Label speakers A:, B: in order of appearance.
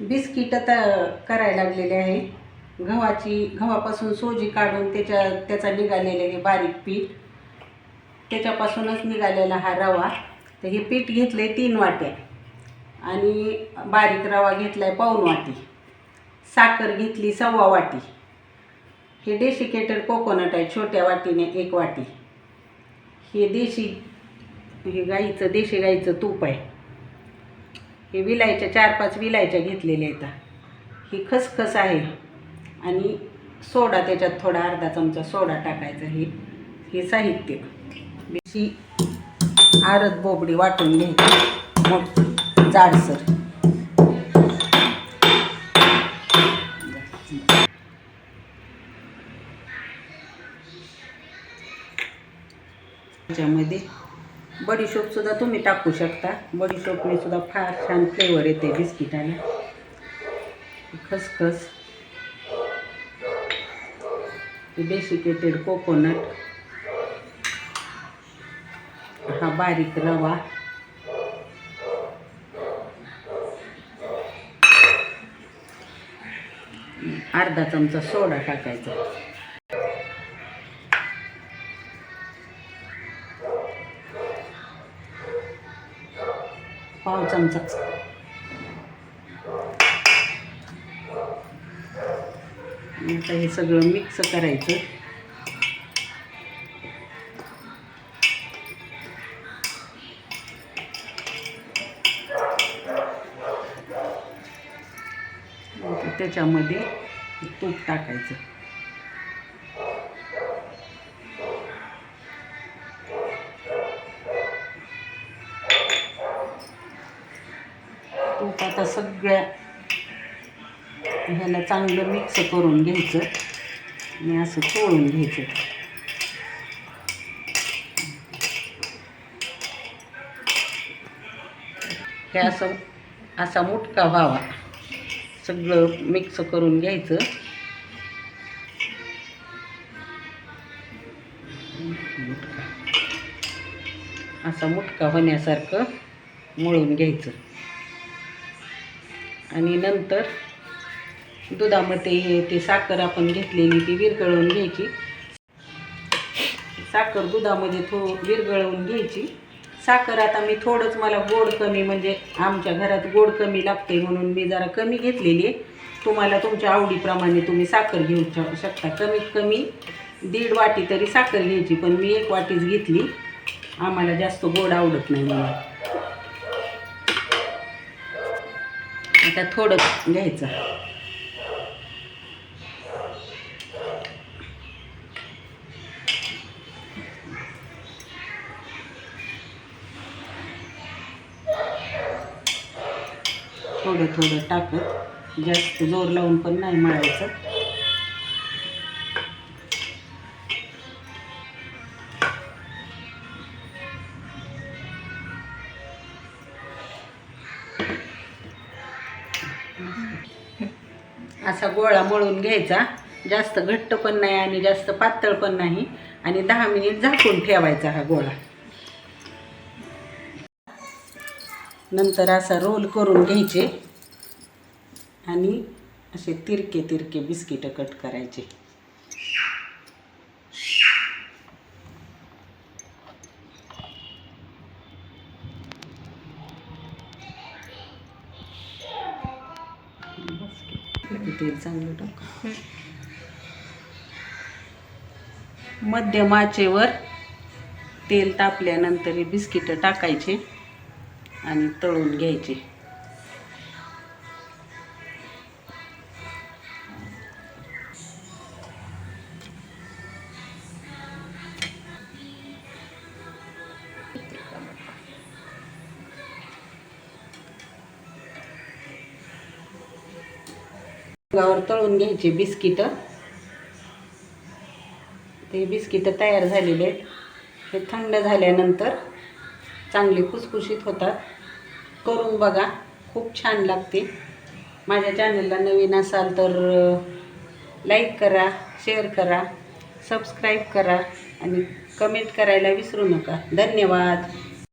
A: बिस्किटं तर करायला लागलेले आहे. गव्हाची गव्हापासून सोजी काढून त्याच्या त्याचा निघालेलं हे बारीक पीठ. त्याच्यापासूनच निघालेला हा रवा. तर हे पीठ घेतलं आहे तीन वाट्या. आणि बारीक रवा घेतला आहे पाऊन वाटी. साखर घेतली सव्वा वाटी. हे डेसिकेटेड कोकोनट आहे छोट्या वाटीने एक वाटी. हे देशी हे गाईचं देशी गाईचं तूप आहे. हे विलायच्या चार पाच विलायच्या घेतलेल्या आहेत. ही खसखस आहे. आणि सोडा त्याच्यात थोडा अर्धा चमचा सोडा टाकायचा हे हे साहित्य. देशी आरत बोबडी वाटून घ्यायची. मग जाडसर त्याच्यामध्ये बडीशोपसुद्धा तुम्ही टाकू शकता. बडीशोपने सुद्धा फार छान फ्लेवर येते बिस्किटाला. खसखस. डेसिकेटेड कोकोनट हा बारीक रवा. अर्धा चमचा सोडा टाकायचा. पाव चमचाच आता हे सगळं मिक्स करायचं. त्याच्यामध्ये तूप टाकायचं. आता सगळ्या ह्याला चांगलं मिक्स करून घ्यायचं. आणि असं चोळून घ्यायचं. हे असं असा मुटका व्हावा. सगळं मिक्स करून घ्यायचं. असा मुटका होण्यासारखं मळून घ्यायचं. आणि नंतर दुधामध्ये हे ते साखर आपण घेतलेली ती विरघळवून घ्यायची. साखर दुधामध्ये थो विरघळवून घ्यायची. साखर आता मी थोडंच मला गोड कमी म्हणजे आमच्या घरात गोड कमी लागते म्हणून मी जरा कमी घेतलेली आहे. तुम्हाला तुमच्या आवडीप्रमाणे तुम्ही साखर घेऊ शकता. कमीत कमी दीड वाटी तरी साखर घ्यायची पण मी एक वाटीच घेतली. आम्हाला जास्त गोड आवडत नाही म्हणून. आता थोडं घ्यायचं. थोडं थोडं टाकत जास्त जोर लावून पण नाही मळायचं. असा गोळा मळून घ्यायचा. जास्त घट्ट पण नाही आणि जास्त पातळ पण नाही. आणि दहा मिनिट झाकून ठेवायचा हा गोळा. नंतर असा रोल करून घ्यायचे. आणि असे तिरके तिरके बिस्किटं कट करायचे. तेल चांगलं टाक. मध्यम आचेवर तेल तापल्यानंतर हे बिस्किटं टाकायचे आणि तळून घ्यायचे. गावर तळून घ्यायचे बिस्किटं. ते बिस्किटं तयार झालेले आहेत. हे थंड झाल्यानंतर चांगले खुसखुशीत होतात. करून बघा खूप छान लागते. माझ्या चॅनलला नवीन असाल तर लाईक करा शेअर करा सबस्क्राईब करा आणि कमेंट करायला विसरू नका. धन्यवाद.